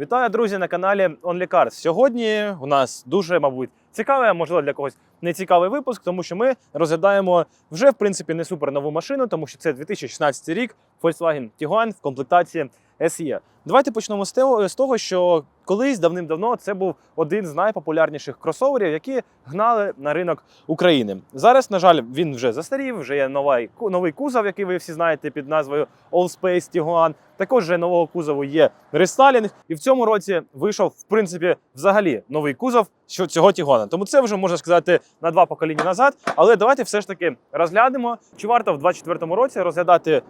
Вітаю, друзі, на каналі OnlyCars. Сьогодні у нас дуже, мабуть, цікавий, а можливо для когось не цікавий випуск, тому що ми розглядаємо вже в принципі не супер нову машину, тому що це 2016 рік Volkswagen Tiguan в комплектації SE. Давайте почнемо з того, що колись давним-давно це був один з найпопулярніших кросоверів, які гнали на ринок України. Зараз, на жаль, він вже застарів, вже є новий, новий кузов, який ви всі знаєте під назвою All Space Tiguan. Також вже нового кузову є рестайлінг, і в цьому році вийшов в принципі взагалі новий кузов цього Тігуана. Тому це вже можна сказати на два покоління назад. Але давайте все ж таки розглянемо, чи варто в 2024 році розглядати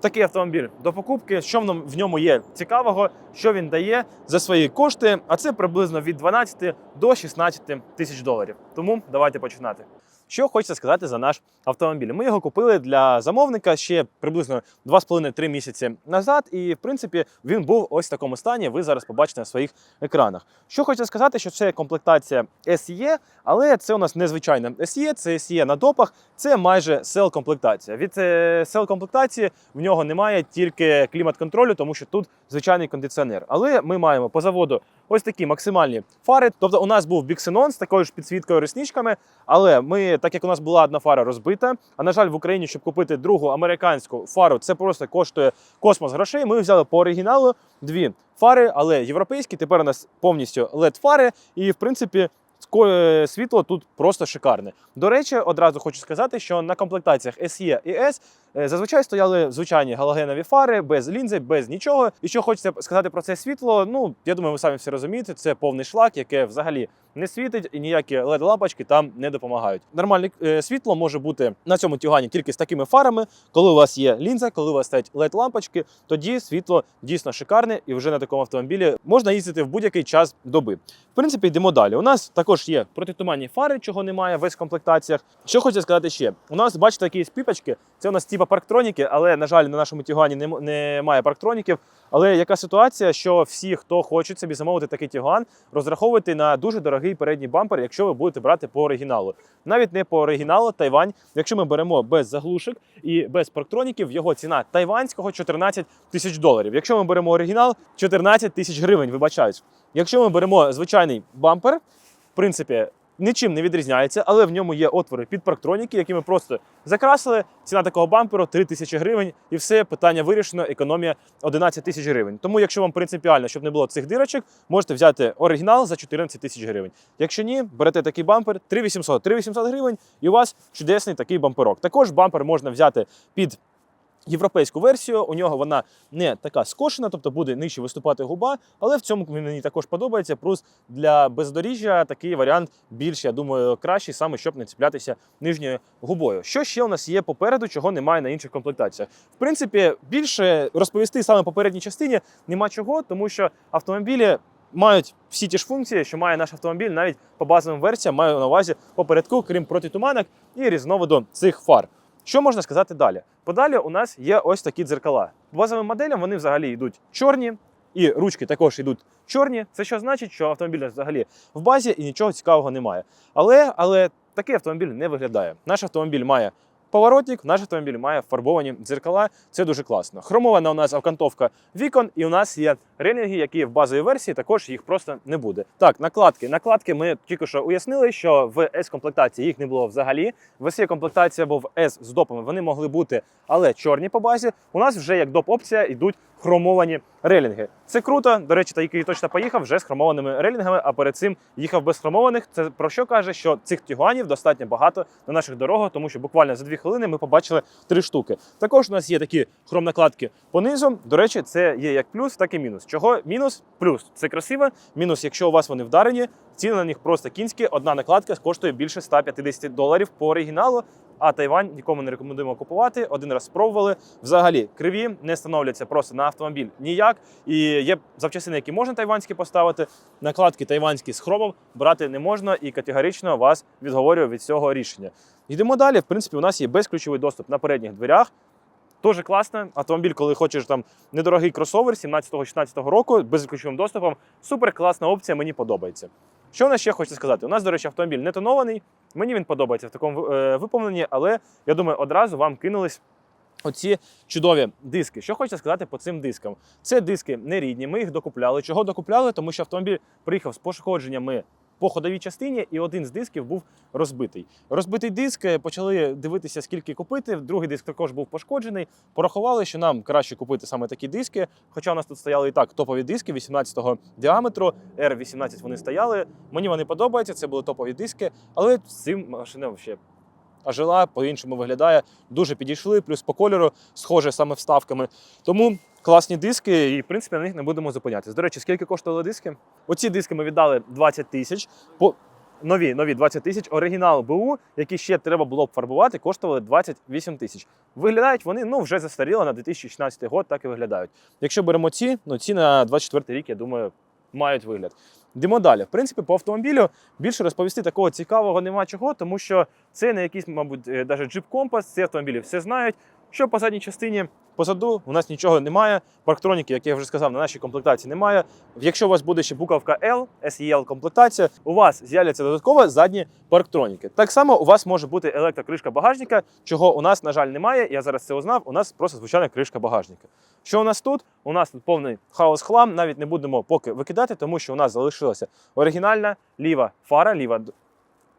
такий автомобіль до покупки, що в ньому- є цікавого, що він дає за свої кошти. А це приблизно від 12 до 16 тисяч доларів. Тому давайте починати. Що хочеться сказати за наш автомобіль? Ми його купили для замовника ще приблизно 2,5-3 місяці назад, і в принципі він був ось в такому стані. Ви зараз побачите на своїх екранах. Що хочеться сказати, що це комплектація SE, але це у нас незвичайна SE, це SE на допах, це майже sell комплектація. Від sell комплектації в нього немає тільки клімат-контролю, тому що тут звичайний кондиціонер. Але ми маємо по заводу ось такі максимальні фари. Тобто у нас був біксенон з такою ж підсвіткою ресничками, але ми, так як у нас була одна фара розбита, а на жаль, в Україні, щоб купити другу американську фару, це просто коштує космос грошей. Ми взяли по оригіналу дві фари, але європейські. Тепер у нас повністю led фари, і в принципі. е, Світло тут просто шикарне. До речі, одразу хочу сказати, що на комплектаціях SE і S зазвичай стояли звичайні галогенові фари без лінзи, без нічого. І що хочеться сказати про це світло, ну я думаю, ви самі все розумієте. Це повний шлак, яке взагалі не світить, і ніякі led лампочки там не допомагають. Нормальне е, світло може бути на цьому тюгані тільки з такими фарами. Коли у вас є лінза, коли у вас стоять led лампочки, тоді світло дійсно шикарне, і вже на такому автомобілі можна їздити в будь-який час доби. В принципі, йдемо далі. У нас також є протитуманні фари, чого немає в комплектаціях. Що хочу сказати ще? У нас, бачите, якісь піпочки. Це у нас типа парктроніки, але на жаль, на нашому тюгані немає парктроніків. Але яка ситуація, що всі, хто хочуть собі замовити такий тюган, розраховуйте на дуже дорогий передній бампер, якщо ви будете брати по оригіналу. Навіть не по оригіналу Тайвань. Якщо ми беремо без заглушок і без парктроніків, його ціна тайванського 14 тисяч доларів. Якщо ми беремо оригінал, 14 тисяч гривень, вибачаюсь. Якщо ми беремо звичайний бампер, в принципі, нічим не відрізняється, але в ньому є отвори під парктроніки, які ми просто закрасили. Ціна такого бамперу 3 тисячі гривень, і все питання вирішено. Економія 11 тисяч гривень. Тому, якщо вам принципіально, щоб не було цих дирочок, можете взяти оригінал за 14 тисяч гривень. Якщо ні, берете такий бампер 3800, 3800 гривень, і у вас чудесний такий бамперок. Також бампер можна взяти під. Європейську версію у нього вона не така скошена, тобто буде нижче виступати губа, але в цьому мені також подобається. Плюс для бездоріжжя такий варіант більш, я думаю, кращий, саме щоб не цеплятися нижньою губою. Що ще у нас є попереду, чого немає на інших комплектаціях? В принципі, більше розповісти саме по передній частині нема чого, тому що автомобілі. Мають всі ті ж функції, що має наш автомобіль, навіть по базовим версіям маю на увазі попередку, крім протитуманок і різновиду цих фар. Що можна сказати далі? Подалі у нас є ось такі дзеркала. Базовим моделям вони взагалі йдуть чорні, і ручки також йдуть чорні. Це що значить, що автомобіль взагалі в базі і нічого цікавого немає. Але, але такий автомобіль не виглядає. Наш автомобіль має поворотник, наш автомобіль має фарбовані дзеркала. Це дуже класно. Хромована у нас окантовка вікон, і у нас є релінги, які в базовій версії також їх просто не буде. Так, накладки. Накладки ми тільки що уяснили, що в S-комплектації їх не було взагалі. В SE комплектація був S з допами. Вони могли бути, але чорні по базі. У нас вже як доп опція йдуть хромовані релінги. Це круто. До речі, та який точно поїхав вже з хромованими релінгами, а перед цим їхав без хромованих. Це про що каже, що цих тюганів достатньо багато на наших дорогах, тому що буквально за дві хвилини ми побачили три штуки. Також у нас є такі хромнакладки понизу. До речі, це є як плюс, так і мінус. Чого мінус? Плюс це красиво. Мінус, якщо у вас вони вдарені, ціни на них просто кінські. Одна накладка коштує більше 150 доларів по оригіналу. А Тайвань нікому не рекомендуємо купувати. Один раз спробували. Взагалі криві не становляться просто на автомобіль ніяк. І є запчастини, які можна тайванські поставити. Накладки тайванські з хромом брати не можна і категорично вас відговорюю від цього рішення. Йдемо далі. В принципі, у нас є безключовий доступ на передніх дверях. Дуже класно. Автомобіль, коли хочеш там недорогий кросовер 17-16 року з безключовим доступом. Супер класна опція, мені подобається. Що у нас ще хочеться сказати? У нас, до речі, автомобіль не тонований. Мені він подобається в такому е, виповненні, але я думаю, одразу вам кинулись Оці чудові диски. Що хочеться сказати по цим дискам? Це диски не рідні, ми їх докупляли. Чого докупляли? Тому що автомобіль приїхав з пошкодженнями по ходовій частині, і один з дисків був розбитий. Розбитий диск е, почали дивитися, скільки купити. Другий диск також був пошкоджений. Порахували, що нам краще купити саме такі диски. Хоча у нас тут стояли і так топові диски 18-го діаметру, R18 вони стояли. Мені вони подобаються, це були топові диски, але з цим машина взагалі а жила по-іншому виглядає. Дуже підійшли, плюс по кольору схоже саме вставками. Тому класні диски, і в принципі на них не будемо зупинятися. До речі, скільки коштували диски? Оці диски ми віддали 20 тисяч. По нові, нові 20 тисяч. Оригінал БУ, який ще треба було б фарбувати, коштували 28 тисяч. Виглядають вони ну вже застаріли на 2016 год, так і виглядають. Якщо беремо ці, ну ці на 24 рік, я думаю, мають вигляд. Йдемо далі. В принципі, по автомобілю більше розповісти такого цікавого нема чого, тому що це не якийсь, мабуть, навіть джип компас, ці автомобілі все знають. Що по задній частині позаду у нас нічого немає. Парктроніки, як я вже сказав, на нашій комплектації немає. Якщо у вас буде ще буковка L, SEL комплектація, у вас з'являться додатково задні парктроніки. Так само у вас може бути електрокришка багажника, чого у нас, на жаль, немає. Я зараз це узнав. У нас просто звичайна кришка багажника. Що у нас тут? У нас тут повний хаос хлам. Навіть не будемо поки викидати, тому що у нас залишилася оригінальна ліва фара, ліва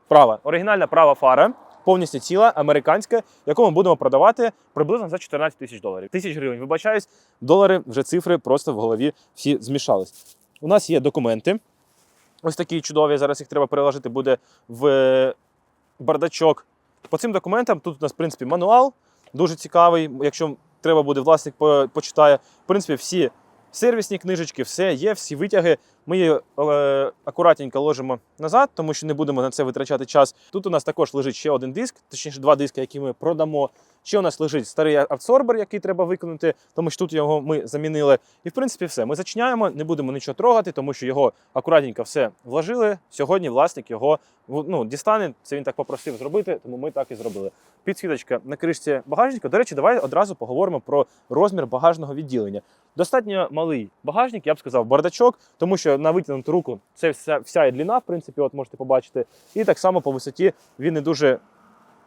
права, оригінальна права фара. Повністю ціла, американська, яку ми будемо продавати приблизно за 14 тисяч доларів. Тисяч гривень. Вибачаюсь, долари вже цифри просто в голові всі змішались. У нас є документи. Ось такі чудові. Зараз їх треба переложити буде в е, бардачок. По цим документам тут у нас, в принципі, мануал дуже цікавий. Якщо треба буде, власник почитає. В принципі, всі сервісні книжечки, все є, всі витяги. Ми її е, акуратненько ложимо назад, тому що не будемо на це витрачати час. Тут у нас також лежить ще один диск, точніше два диски, які ми продамо. Ще у нас лежить старий абсорбер, який треба виконати, тому що тут його ми замінили. І в принципі все. Ми зачиняємо, не будемо нічого трогати, тому що його акуратненько все вложили. Сьогодні власник його ну, дістане. Це він так попросив зробити, тому ми так і зробили. Підсвіточка на кришці багажника. До речі, давай одразу поговоримо про розмір багажного відділення. Достатньо малий багажник, я б сказав, бардачок, тому що на витягнуту руку це вся, вся і длина, в принципі, от можете побачити. І так само по висоті він не дуже,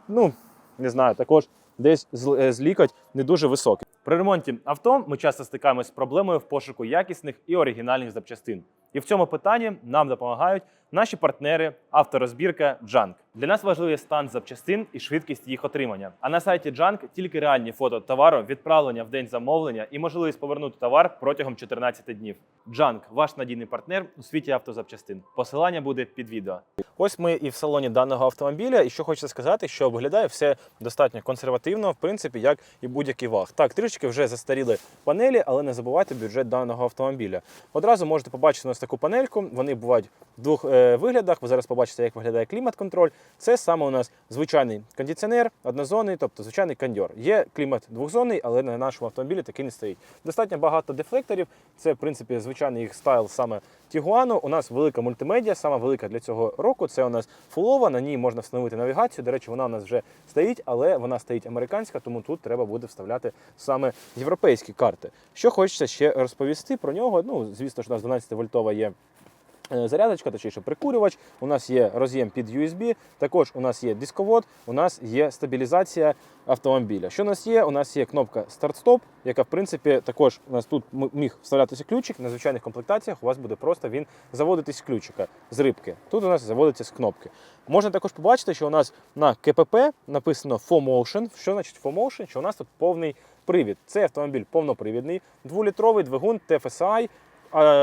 ну не знаю, також десь з, е, з лікоть не дуже високий. При ремонті авто ми часто стикаємося з проблемою в пошуку якісних і оригінальних запчастин. І в цьому питанні нам допомагають наші партнери авторозбірка Junk. Для нас важливий стан запчастин і швидкість їх отримання. А на сайті Junk тільки реальні фото товару, відправлення в день замовлення і можливість повернути товар протягом 14 днів. Junk – ваш надійний партнер у світі автозапчастин. Посилання буде під відео. Ось ми і в салоні даного автомобіля. І що хочеться сказати, що виглядає все достатньо консервативно, в принципі, як і будь-який ваг. Так, трішки вже застаріли панелі, але не забувайте бюджет даного автомобіля. Одразу можете побачити ось таку панельку. Вони бувають в двох е, виглядах. Ви зараз побачите, як виглядає клімат-контроль. Це саме у нас звичайний кондиціонер, однозонний, тобто звичайний кондьор. Є клімат двохзонний, але на нашому автомобілі такий не стоїть. Достатньо багато дефлекторів. Це, в принципі, звичайний їх стайл саме Тігуану. У нас велика мультимедіа, сама велика для цього року. Це у нас фулова, на ній можна встановити навігацію. До речі, вона у нас вже стоїть, але вона стоїть американська, тому тут треба буде вставляти саме європейські карти. Що хочеться ще розповісти про нього. Ну, звісно ж, у нас 12 вольтова є. Е, Зарядочка, точніше прикурювач, у нас є роз'єм під USB, також у нас є дисковод, у нас є стабілізація автомобіля. Що у нас є? У нас є кнопка старт-стоп, яка в принципі також у нас тут міг вставлятися ключик. На звичайних комплектаціях у вас буде просто він заводитись з ключика з рибки. Тут у нас заводиться з кнопки. Можна також побачити, що у нас на КПП написано 4Motion. Що значить 4Motion? Що у нас тут повний привід. Це автомобіль повнопривідний, дволітровий двигун TFSI.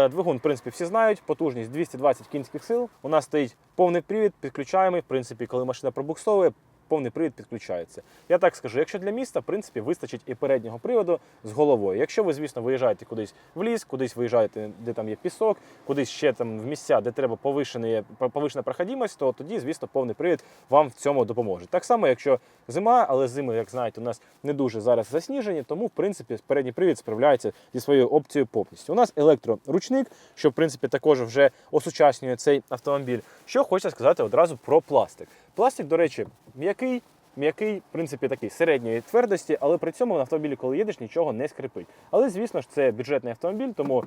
Двигун, в принципі, всі знають, потужність 220 кінських сил. У нас стоїть повний привід, підключаємо. В принципі, коли машина пробуксовує, повний привід підключається. Я так скажу, якщо для міста, в принципі, вистачить і переднього приводу з головою. Якщо ви, звісно, виїжджаєте кудись в ліс, кудись виїжджаєте, де там є пісок, кудись ще там в місця, де треба повишений- повишена проходимость, то тоді, звісно, повний привід вам в цьому допоможе. Так само, якщо зима, але зими, як знаєте, у нас не дуже зараз засніжені, тому в принципі передній привід справляється зі своєю опцією повністю. У нас електроручник, що в принципі також вже осучаснює цей автомобіль. Що хочеться сказати одразу про пластик. Пластик, до речі, м'який. М'який, в принципі, такий середньої твердості, але при цьому на автомобілі, коли їдеш, нічого не скрипить. Але, звісно ж, це бюджетний автомобіль, тому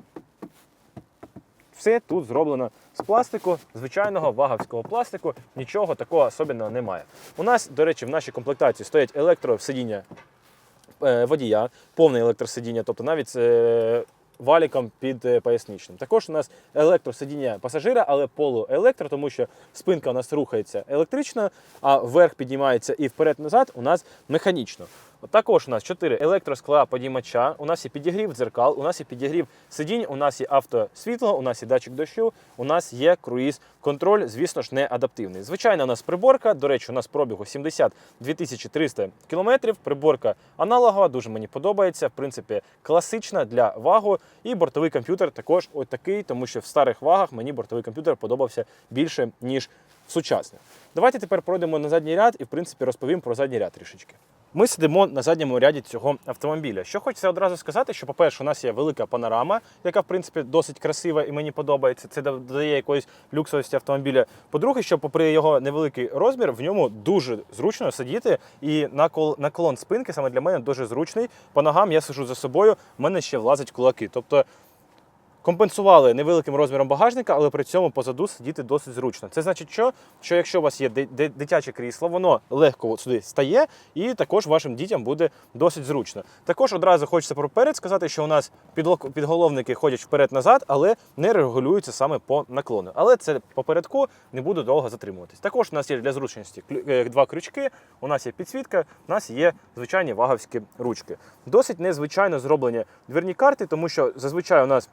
все тут зроблено з пластику, звичайного ваговського пластику, нічого такого особливого немає. У нас, до речі, в нашій комплектації стоять електросидіння е, водія, повне електросидіння, тобто навіть е, валіком під е, поясничним. Також у нас електросидіння пасажира, але полуелектро, тому що спинка у нас рухається електрично, а вверх піднімається і вперед-назад у нас механічно. Також у нас 4 електроскла подіймача, у нас є підігрів дзеркал, у нас є підігрів сидінь, у нас є автосвітло, у нас є датчик дощу, у нас є круїз контроль, звісно ж, не адаптивний. Звичайна у нас приборка. До речі, у нас пробігу 72 300 кілометрів. Приборка аналогова, дуже мені подобається. В принципі, класична для вагу. І бортовий комп'ютер також ось такий, тому що в старих вагах мені бортовий комп'ютер подобався більше, ніж сучасний. Давайте тепер пройдемо на задній ряд і, в принципі, розповім про задній ряд трішечки. Ми сидимо на задньому ряді цього автомобіля. Що хочеться одразу сказати, що, по-перше, у нас є велика панорама, яка, в принципі, досить красива і мені подобається. Це додає якоїсь люксовості автомобіля. По-друге, що, попри його невеликий розмір, в ньому дуже зручно сидіти. І наклон спинки саме для мене дуже зручний. По ногам я сижу за собою, в мене ще влазять кулаки. Тобто компенсували невеликим розміром багажника, але при цьому позаду сидіти досить зручно. Це значить, що, що якщо у вас є ди- ди- дитяче крісло, воно легко сюди стає, і також вашим дітям буде досить зручно. Також одразу хочеться проперед сказати, що у нас підголовники ходять вперед-назад, але не регулюються саме по наклону. Але це попередку не буду довго затримуватись. Також у нас є для зручності е, два крючки, у нас є підсвітка, у нас є звичайні ваговські ручки. Досить незвичайно зроблені дверні карти, тому що зазвичай у нас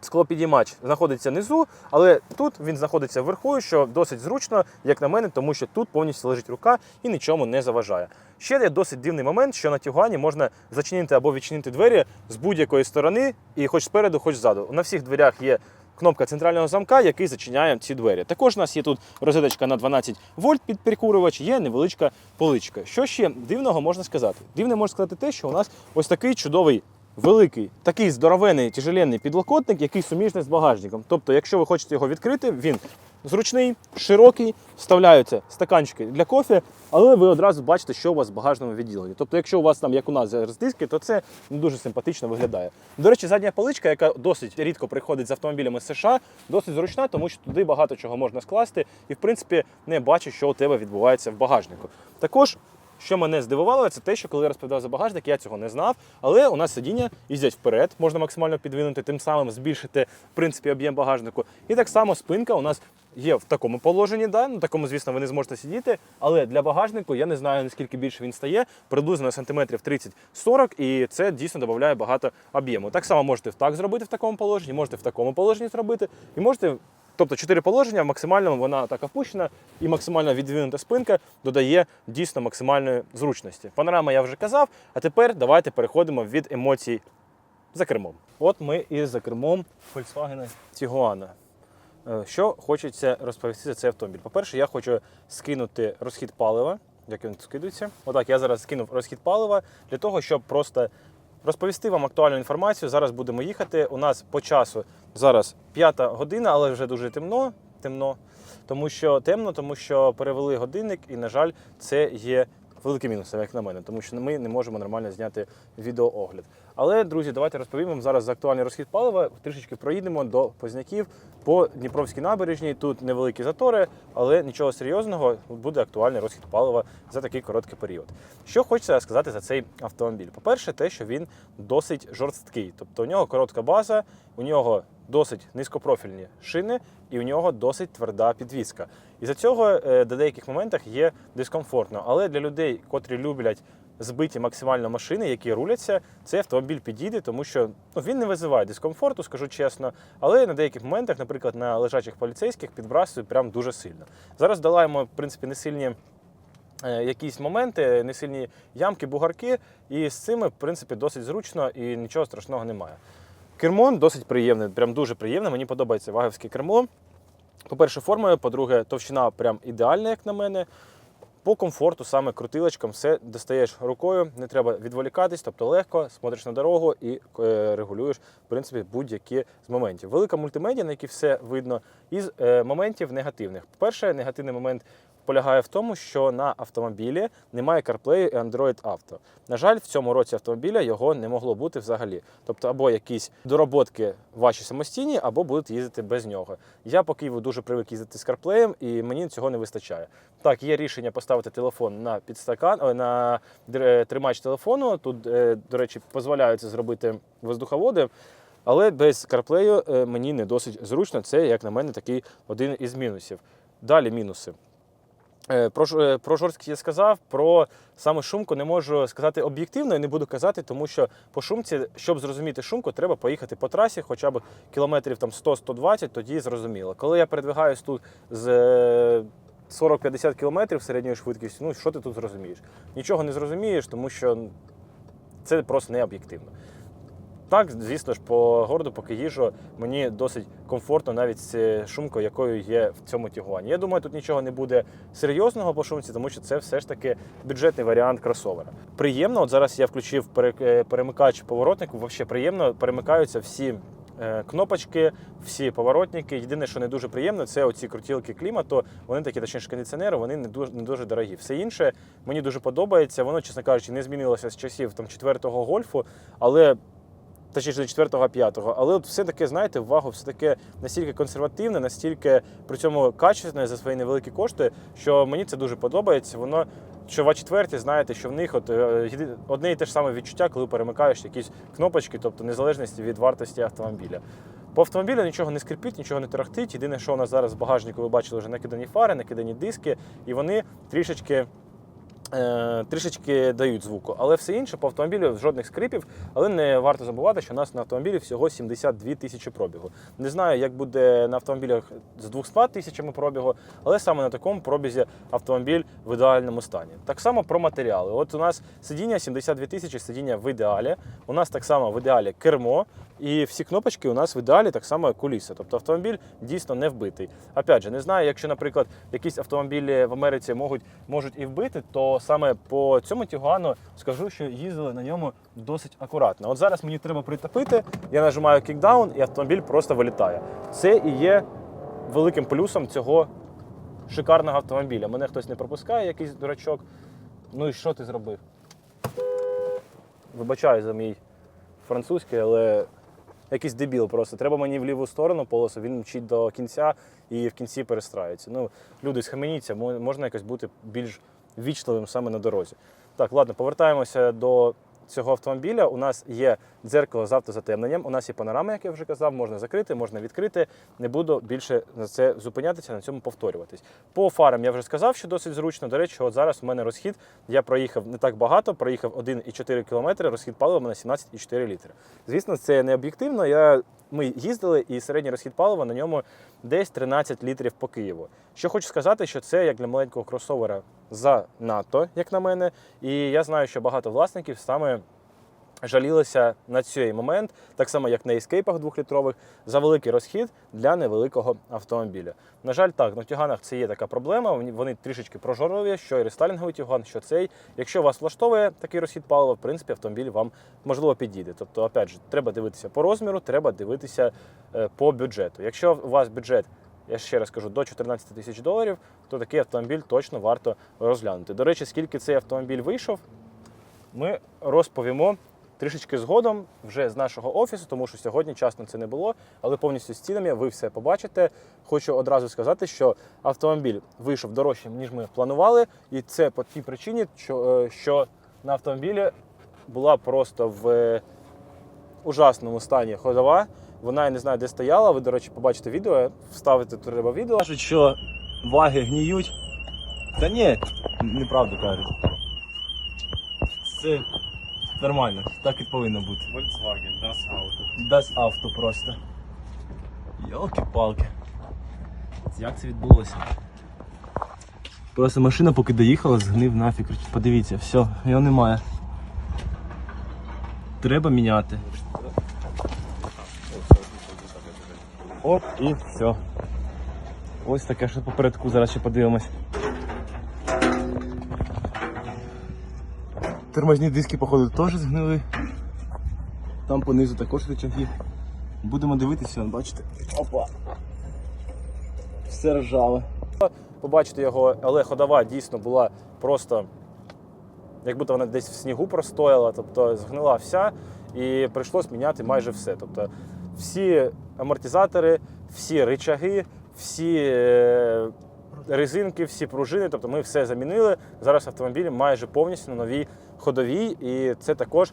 Склопідіймач знаходиться внизу, але тут він знаходиться вверху, що досить зручно, як на мене, тому що тут повністю лежить рука і нічому не заважає. Ще є досить дивний момент, що на Тігуані можна зачинити або відчинити двері з будь-якої сторони, і хоч спереду, хоч ззаду. На всіх дверях є кнопка центрального замка, який зачиняє ці двері. Також у нас є тут розеточка на 12 вольт під прикурювач, є невеличка поличка. Що ще дивного можна сказати? Дивне можна сказати те, що у нас ось такий чудовий великий, такий здоровений, тяжеленний підлокотник, який суміжний з багажником. Тобто, якщо ви хочете його відкрити, він зручний, широкий, вставляються стаканчики для кофе, але ви одразу бачите, що у вас в багажному відділенні. Тобто, якщо у вас там, як у нас зараз диски, то це не дуже симпатично виглядає. До речі, задня поличка, яка досить рідко приходить з автомобілями США, досить зручна, тому що туди багато чого можна скласти, і в принципі не бачиш, що у тебе відбувається в багажнику. Також що мене здивувало, це те, що коли я розповідав за багажник, я цього не знав. Але у нас сидіння їздять вперед, можна максимально підвинути, тим самим збільшити в принципі об'єм багажнику. І так само спинка у нас є в такому положенні. Да? Ну, такому, звісно, ви не зможете сидіти. Але для багажнику я не знаю наскільки більше він стає, приблизно сантиметрів 30-40, і це дійсно додає багато об'єму. Так само можете так зробити в такому положенні, можете в такому положенні зробити, і можете. Тобто чотири положення, максимально вона так опущена і максимально відвинута спинка додає дійсно максимальної зручності. Панорама я вже казав, а тепер давайте переходимо від емоцій за кермом. От ми і за кермом Volkswagen Tiguan. Е, Що хочеться розповісти за цей автомобіль? По-перше, я хочу скинути розхід палива, як він скидується. Отак, я зараз скинув розхід палива для того, щоб просто розповісти вам актуальну інформацію. Зараз будемо їхати. У нас по часу зараз п'ята година, але вже дуже темно. темно. Тому що темно, тому що перевели годинник, і, на жаль, це є великим мінусом, як на мене, тому що ми не можемо нормально зняти відеоогляд. Але, друзі, давайте розповім вам зараз за актуальний розхід палива. Трішечки проїдемо до Позняків по Дніпровській набережній. Тут невеликі затори, але нічого серйозного буде актуальний розхід палива за такий короткий період. Що хочеться сказати за цей автомобіль? По-перше, те, що він досить жорсткий, тобто у нього коротка база, у нього досить низькопрофільні шини, і у нього досить тверда підвізка. І за цього е, до деяких моментах є дискомфортно. Але для людей, котрі люблять збиті максимально машини, які руляться, цей автомобіль підійде, тому що ну, він не визиває дискомфорту, скажу чесно. Але на деяких моментах, наприклад, на лежачих поліцейських підбрасує прям дуже сильно. Зараз долаємо, в принципі, не сильні. е, Якісь моменти, несильні ямки, бугарки, і з цими, в принципі, досить зручно і нічого страшного немає. Кермо досить приємне, прям дуже приємне. Мені подобається ваговське кермо. По-перше, формою, по-друге, товщина прям ідеальна, як на мене. По комфорту, саме крутилочкам, все достаєш рукою, не треба відволікатись, тобто легко, смотриш на дорогу і е, регулюєш в принципі будь-які з моментів. Велика мультимедіа, на якій все видно, із е, моментів негативних. По-перше, негативний момент полягає в тому, що на автомобілі немає CarPlay і Android Auto. На жаль, в цьому році автомобіля його не могло бути взагалі. Тобто, або якісь дороботки ваші самостійні, або будете їздити без нього. Я по Києву дуже привик їздити з CarPlay, і мені цього не вистачає. Так, є рішення поставити телефон на підстакан, на тримач телефону. Тут, е, до речі, дозволяють зробити воздуховоди. Але без CarPlay е, мені не досить зручно. Це, як на мене, такий один із мінусів. Далі мінуси. Е, Про, е, про жорсткість я сказав, про саме шумку не можу сказати об'єктивно і не буду казати, тому що по шумці, щоб зрозуміти шумку, треба поїхати по трасі хоча б кілометрів там 100-120, тоді зрозуміло. Коли я передвигаюсь тут з е, 40-50 кілометрів середньою швидкістю, ну що ти тут зрозумієш? Нічого не зрозумієш, тому що це просто не об'єктивно. Так, звісно ж, по городу, поки їжу, мені досить комфортно навіть з шумкою, якою є в цьому тігуані. Я думаю, тут нічого не буде серйозного по шумці, тому що це все ж таки бюджетний варіант кросовера. Приємно, от зараз я включив е, перемикач поворотнику. Взагалі приємно перемикаються всі. е, Кнопочки, всі поворотники. Єдине, що не дуже приємно, це оці крутілки клімату. Вони такі, точніше, кондиціонери, вони не дуже не дуже дорогі. Все інше мені дуже подобається. Воно, чесно кажучи, не змінилося з часів там четвертого гольфу, але точніше до четвертого, п'ятого. Але от все таке, знаєте, увагу, все таке настільки консервативне, настільки при цьому качественне за свої невеликі кошти, що мені це дуже подобається. Воно що в А4, знаєте, що в них от е, одне і те ж саме відчуття, коли перемикаєш якісь кнопочки, тобто незалежності від вартості автомобіля. По автомобілю нічого не скрипить, нічого не тарахтить. Єдине, що у нас зараз в багажнику, ви бачили, вже накидані фари, накидані диски, і вони трішечки трішечки дають звуку. Але все інше по автомобілю жодних скрипів. Але не варто забувати, що у нас на автомобілі всього 72 тисячі пробігу. Не знаю, як буде на автомобілях з 200 тисячами пробігу, але саме на такому пробізі автомобіль в ідеальному стані. Так само про матеріали. От у нас сидіння 72 тисячі, сидіння в ідеалі. У нас так само в ідеалі кермо, і всі кнопочки у нас в ідеалі так само куліси. Тобто автомобіль дійсно не вбитий. Опять же, не знаю, якщо, наприклад, якісь автомобілі в Америці можуть, можуть і вбити, то саме по цьому Тігуану скажу, що їздили на ньому досить акуратно. От зараз мені треба притопити, я нажимаю кікдаун, і автомобіль просто вилітає. Це і є великим плюсом цього шикарного автомобіля. Мене хтось не пропускає, якийсь дурачок. Ну і що ти зробив? Вибачаю за мій французький, але якийсь дебіл просто. Треба мені в ліву сторону полосу, він мчить до кінця і в кінці перестраюється. Ну, люди, схаменіться, мо- можна якось бути більш вічливим саме на дорозі. Так, ладно, повертаємося до цього автомобіля. У нас є дзеркало з автозатемненням, у нас є панорама, як я вже казав, можна закрити, можна відкрити. Не буду більше на це зупинятися, на цьому повторюватись. По фарам я вже сказав, що досить зручно. До речі, от зараз у мене розхід. Я проїхав не так багато, проїхав 1,4 км, розхід палива у мене 17,4 літри. Звісно, це не об'єктивно. Я, ми їздили, і середній розхід палива на ньому десь 13 літрів по Києву. Що хочу сказати, що це як для маленького кросовера занадто, як на мене. І я знаю, що багато власників саме жалілися на цей момент, так само як на ескейпах двохлітрових, за великий розхід для невеликого автомобіля. На жаль, так, на тюганах це є така проблема. Вони- трішечки прожорливі, що і рестайлінговий тюган, що цей. Якщо вас влаштовує такий розхід палива, в принципі, автомобіль вам можливо підійде. Тобто, опять же, треба дивитися по розміру, треба дивитися е, по бюджету. Якщо у вас бюджет я ще раз кажу, до 14 тисяч доларів, то такий автомобіль точно варто розглянути. До речі, скільки цей автомобіль вийшов, ми розповімо трішечки згодом вже з нашого офісу, тому що сьогодні час на це не було, але повністю з цінами ви все побачите. Хочу одразу сказати, що автомобіль вийшов дорожчим, ніж ми планували, і це по тій причині, що, е, на автомобілі була просто в е, ужасному стані ходова. Вона я не знаю, де стояла. Ви, до речі, побачите відео, вставити треба відео. Кажуть, що ваги гніють. Та ні, неправду кажуть. Це нормально, так і повинно бути. Volkswagen, das Auto. Das авто просто. Йолки-палки. Як це відбулося? Просто машина поки доїхала, згнив нафіг. Подивіться, все, його немає. Треба міняти. Оп, і все. Ось таке, що попередку, зараз ще подивимось. Тормозні диски, походу, теж згнили. Там понизу також рычаги. Будемо дивитися, бачите. Опа. Все ржаве. побачити його, але ходова дійсно була просто як будто вона десь в снігу простояла, тобто згнила вся, і прийшлось міняти майже все. Тобто всі амортизатори, всі ричаги, всі е, резинки, всі пружини, тобто ми все замінили. Зараз автомобіль майже повністю на новій ходовій, і це також.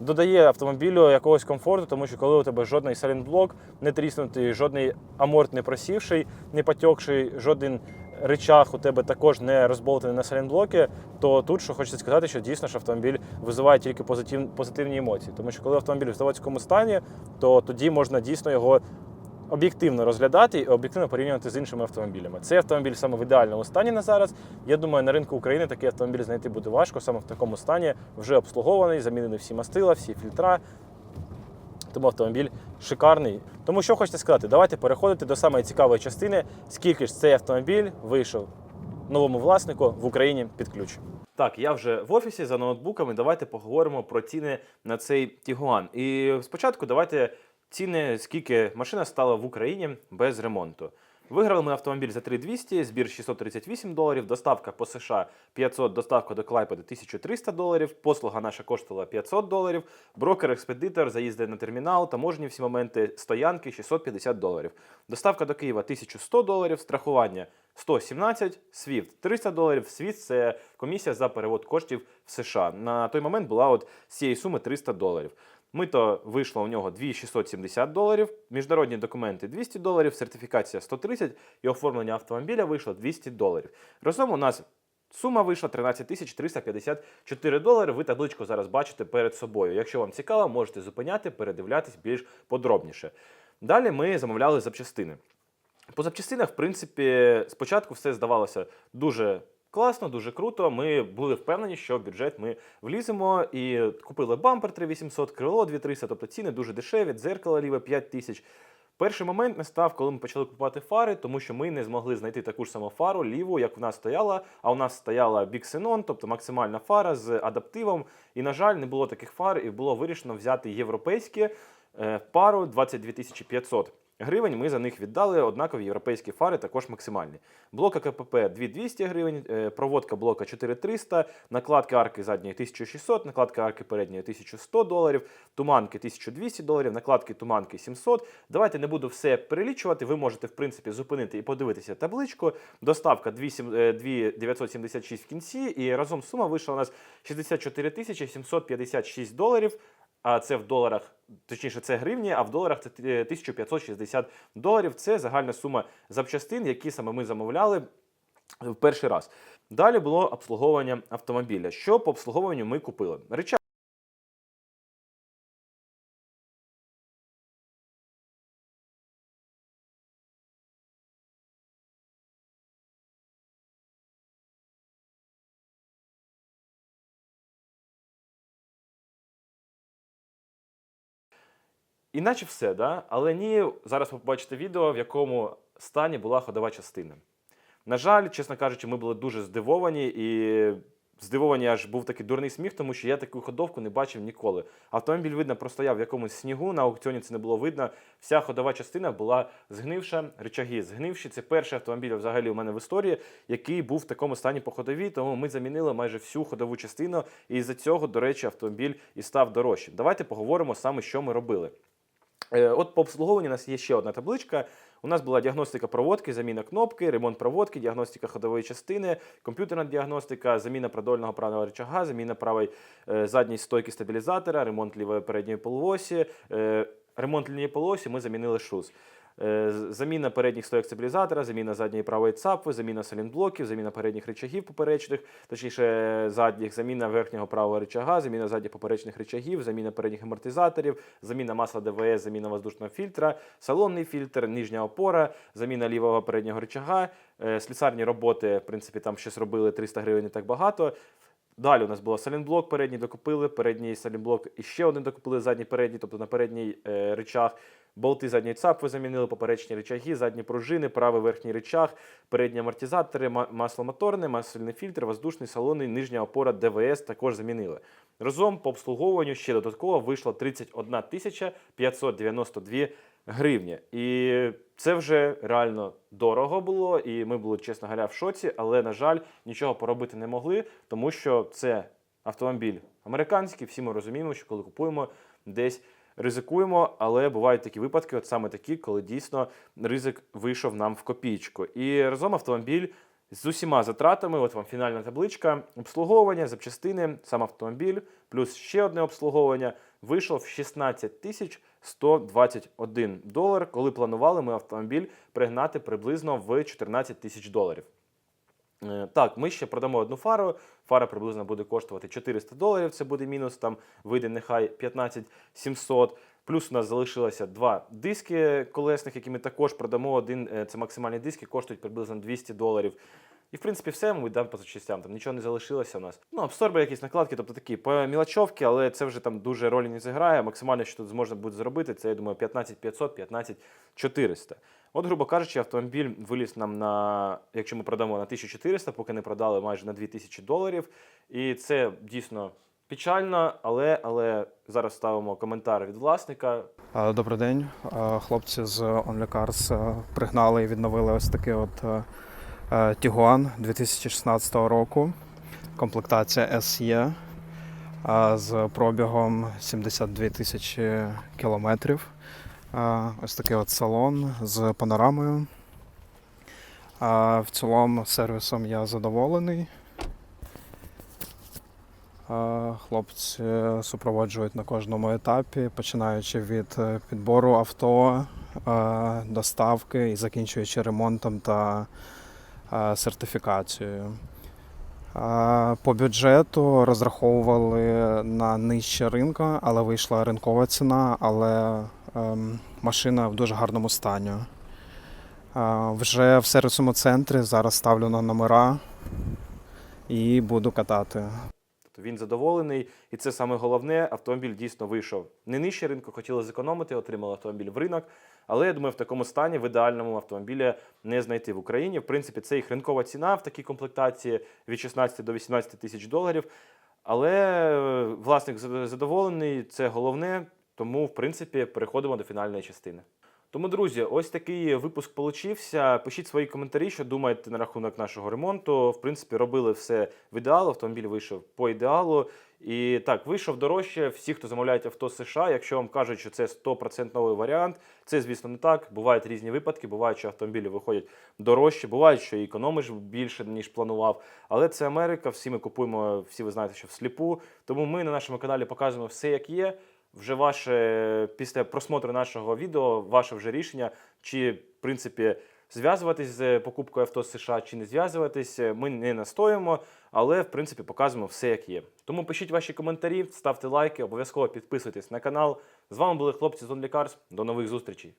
Додає автомобілю якогось комфорту, тому що коли у тебе жодний салінблок не тріснутий, жодний аморт не просівший, не потекший, жоден речах у тебе також не розболтаний на салінблокі, то тут що хочеться сказати, що дійсно ж автомобіль визиває тільки позитив, позитивні емоції. Тому що коли автомобіль в заводському стані, то тоді можна дійсно його об'єктивно розглядати і об'єктивно порівнювати з іншими автомобілями. Цей автомобіль саме в ідеальному стані на зараз. Я думаю, на ринку України такий автомобіль знайти буде важко. Саме в такому стані вже обслугований, замінені всі мастила, всі фільтра. Тому автомобіль шикарний. Тому що хочете сказати, давайте переходити до самої цікавої частини, скільки ж цей автомобіль вийшов новому власнику в Україні під ключ. Так, я вже в офісі за ноутбуками. Давайте поговоримо про ціни на цей Тігуан. І спочатку давайте ціни, скільки машина стала в Україні без ремонту. Виграли ми автомобіль за 3200, збір 638 доларів, доставка по США 500, доставка до Клайпеди 1300 доларів, послуга наша коштувала 500 доларів, брокер-експедитор, заїзди на термінал, таможні всі моменти, стоянки 650 доларів. Доставка до Києва 1100 доларів, страхування 117, SWIFT 300 доларів. SWIFT – це комісія за перевод коштів в США. На той момент була от з цієї суми 300 доларів. Мито вийшло у нього 2670 доларів, міжнародні документи 200 доларів, сертифікація 130 і оформлення автомобіля вийшло 200 доларів. Разом у нас сума вийшла 13 354 долари. Ви табличку зараз бачите перед собою. Якщо вам цікаво, можете зупиняти, передивлятись більш подробніше. Далі ми замовляли запчастини. По запчастинах, в принципі, спочатку все здавалося дуже класно, дуже круто. Ми були впевнені, що в бюджет ми вліземо і купили бампер 3800, крило 2300, тобто ціни дуже дешеві, дзеркало ліве 5000. Перший момент настав, коли ми почали купувати фари, тому що ми не змогли знайти таку ж саму фару ліву, як в нас стояла. А у нас стояла Xenon, тобто максимальна фара з адаптивом. І, на жаль, не було таких фар, і було вирішено взяти європейські е, пару 22 500 гривень. Ми за них віддали однакові європейські фари, також максимальні. Блока КПП 2200 гривень, е, проводка блока 4300, накладки арки задньої 1600, накладки арки передньої 1100 доларів, туманки 1200 доларів, накладки туманки 700. Давайте не буду все перелічувати. Ви можете, в принципі, зупинити і подивитися табличку. Доставка 2976 в кінці, і разом сума вийшла у нас 64 тисячі 756 доларів. А це в доларах, точніше, це гривні, а в доларах це е, 1560 доларів. Це загальна сума запчастин, які саме ми замовляли в перший раз. Далі було обслуговування автомобіля. Що по обслуговуванню ми купили? Іначе все, да? але ні, зараз ви побачите відео, в якому стані була ходова частина. На жаль, чесно кажучи, ми були дуже здивовані, і здивовані аж був такий дурний сміх, тому що я таку ходовку не бачив ніколи. Автомобіль, видно, простояв в якомусь снігу, на аукціоні це не було видно. Вся ходова частина була згнивша, речаги згнивші. Це перший автомобіль взагалі у мене в історії, який був в такому стані по ходовій, тому ми замінили майже всю ходову частину, і з-за цього, до речі, автомобіль і став дорожчим. Давайте поговоримо саме, що ми робили. Е, От по обслуговуванню у нас є ще одна табличка. У нас була діагностика проводки, заміна кнопки, ремонт проводки, діагностика ходової частини, комп'ютерна діагностика, заміна продольного правого рычага, заміна правої е, задньої стойки стабілізатора, ремонт лівої передньої полуосі, е, ремонт лінії полуосі ми замінили шуз. Е, з- Заміна передніх стоїк стабілізатора, заміна задньої правої цапи, заміна салінблоків, заміна передніх рычагів поперечних, точніше задніх, заміна верхнього правого рычага, заміна задніх поперечних рычагів, заміна передніх амортизаторів, заміна масла ДВС, заміна воздушного фільтра, салонний фільтр, нижня опора, заміна лівого переднього рычага, е, слісарні роботи, в принципі, там щось робили 300 гривень не так багато. Далі у нас було салінблок, передній докупили, передній салінблок і ще один докупили, задній передній, тобто на передній е, речах. Болти задньої цапи замінили, поперечні речаги, задні пружини, правий верхній речах, передні амортизатори, ма- масло моторне, масляний фільтр, воздушний салонний, нижня опора ДВС також замінили. Разом по обслуговуванню ще додатково вийшло 31 тисяча 592 гривні. І це вже реально дорого було, і ми були, чесно говоря, в шоці, але, на жаль, нічого поробити не могли, тому що це автомобіль американський. Всі ми розуміємо, що коли купуємо десь. Ризикуємо, але бувають такі випадки, от саме такі, коли дійсно ризик вийшов нам в копійку. І разом автомобіль з усіма затратами, от вам фінальна табличка, обслуговування, запчастини, сам автомобіль, плюс ще одне обслуговування, вийшов в 16 тисяч 121 долар, коли планували ми автомобіль пригнати приблизно в 14 тисяч доларів. Е, Так, ми ще продамо одну фару. Фара приблизно буде коштувати 400 доларів. Це буде мінус. Там вийде нехай 15 700. Плюс у нас залишилося два диски колесних, які ми також продамо. Один е, це максимальні диски, коштують приблизно 200 доларів. І в принципі все ми йдемо по запчастям. Там нічого не залишилося у нас. Ну, абсорби, якісь накладки, тобто такі по мілочовки, але це вже там дуже ролі не зіграє. Максимально, що тут зможна буде зробити, це я думаю 15 500, 15 400. От, грубо кажучи, автомобіль виліз нам на, якщо ми продамо на 1400, поки не продали майже на 2000 доларів. І це дійсно печально, але, але зараз ставимо коментар від власника. Е, Добрий день. Е, Хлопці з Only Cars е, пригнали і відновили ось такий от е, е, 2016 року. Комплектація SE е, з пробігом 72 тисячі кілометрів. Е, Ось такий от салон з панорамою. В цілому сервісом я задоволений. Хлопці супроводжують на кожному етапі, починаючи від підбору авто, доставки і закінчуючи ремонтом та сертифікацією. По бюджету розраховували на нижче ринку, але вийшла ринкова ціна, але ем, машина в дуже гарному стані. Вже в сервісному центрі зараз ставлю на номера і буду катати. Тобто він задоволений, і це саме головне. Автомобіль дійсно вийшов не нижче ринку, хотіли зекономити, отримали автомобіль в ринок. Але я думаю, в такому стані в ідеальному автомобілі не знайти в Україні. В принципі, це їх ринкова ціна в такій комплектації від 16 до 18 тисяч доларів. Але е, власник задоволений, це головне. Тому, в принципі, переходимо до фінальної частини. Тому, друзі, ось такий випуск получився. Пишіть свої коментарі, що думаєте на рахунок нашого ремонту. В принципі, робили все в ідеалу. Автомобіль вийшов по ідеалу. І так, вийшов дорожче. Всі, хто замовляють авто з США, якщо вам кажуть, що це 100% новий варіант, це, звісно, не так. Бувають різні випадки. Бувають, що автомобілі виходять дорожче, бувають, що і економиш більше, ніж планував. Але це Америка. Всі ми купуємо, всі ви знаєте, що всліпу. Тому ми на нашому каналі показуємо все, як є. Вже ваше після просмотру нашого відео, ваше вже рішення, чи в принципі зв'язуватись з покупкою авто з США, чи не зв'язуватись. Ми не настоїмо, але в принципі показуємо все, як є. Тому пишіть ваші коментарі, ставте лайки, обов'язково підписуйтесь на канал. З вами були хлопці з OnlyCars. До нових зустрічей.